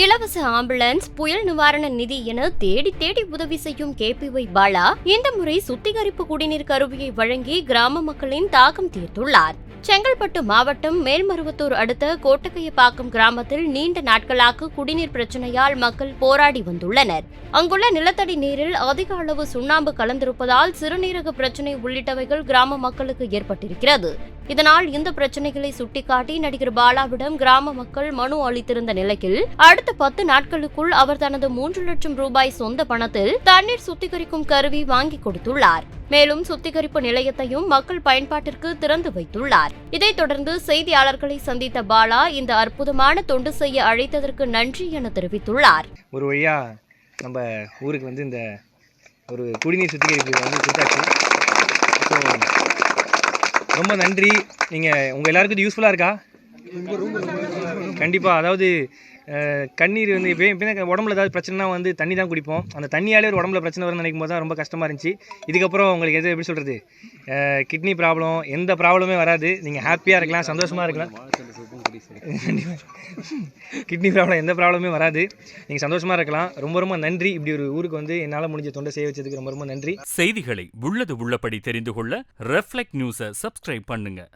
இலவச ஆம்புலன்ஸ் புயல் நிவாரண நிதி என தேடி தேடி உதவி செய்யும் கேபிஒய் பாலா இந்த முறை சுத்திகரிப்பு குடிநீர் கருவியை வழங்கி கிராம மக்களின் தாகம் தீர்த்துள்ளார். செங்கல்பட்டு மாவட்டம் மேல்மருவத்தூர் அடுத்த கோட்டக்கையப்பாக்கம் கிராமத்தில் நீண்ட நாட்களாக குடிநீர் பிரச்சனையால் மக்கள் போராடி வந்துள்ளனர். அங்குள்ள நிலத்தடி நீரில் அதிக அளவு சுண்ணாம்பு கலந்திருப்பதால் சிறுநீரக பிரச்சனை உள்ளிட்டவைகள் கிராம மக்களுக்கு ஏற்பட்டிருக்கிறது. இதனால் இந்த பிரச்சனைகளை சுட்டிக்காட்டி நடிகர் பாலாவிடம் கிராம மக்கள் மனு அளித்திருந்த நிலையில் அடுத்த பத்து நாட்களுக்குள் அவர் தனது மூன்று லட்சம் ரூபாய் சொந்த பணத்தில் தண்ணீர் சுத்திகரிக்கும் கருவி வாங்கி கொடுத்துள்ளார். மேலும் சுத்திகரிப்பு நிலையத்தையும் மக்கள் பயன்பாட்டிற்கு திறந்து வைத்துள்ளார். இதைத் தொடர்ந்து செய்தியாளர்களை சந்தித்த பாலா இந்த அற்புதமான தொண்டு செய்ய அழைத்ததற்கு நன்றி என தெரிவித்துள்ளார். ஒரு வழியா நம்ம ஊருக்கு வந்து இந்த ஒரு குடிநீர் சுத்திகரிப்பு வந்து கொடுத்தாச்சு. ரொம்ப நன்றி. நீங்கள் உங்கள் எல்லாருக்கும் இது யூஸ்ஃபுல்லாக இருக்கா? கண்டிப்பாக அதாவது கண்ணீர் வந்து இப்போ எப்படின்னா உடம்புல ஏதாவது பிரச்சனைனா வந்து தண்ணி தான் குடிப்போம். அந்த தண்ணியாலே ஒரு உடம்புல பிரச்சனை வரும்னு நினைக்கும் போது தான் ரொம்ப கஷ்டமாக இருந்துச்சு. இதுக்கப்புறம் உங்களுக்கு எது எப்படி சொல்கிறது கிட்னி ப்ராப்ளம் எந்த ப்ராப்ளமே வராது. நீங்கள் ஹாப்பியாக இருக்கலாம் சந்தோஷமாக இருக்கலாம். கிட்னி ப்ராப்ளம் எந்த ப்ராப்ளமே வராது. நீங்கள் சந்தோஷமாக இருக்கலாம். ரொம்ப ரொம்ப நன்றி. இப்படி ஒரு ஊருக்கு வந்து என்னால் முடிஞ்ச தொண்டை செய்ய வச்சதுக்கு ரொம்ப ரொம்ப நன்றி. செய்திகளை உள்ளது உள்ளபடி தெரிந்து கொள்ள ரெஃப்ளெக்ட் நியூஸை சப்ஸ்கிரைப் பண்ணுங்க.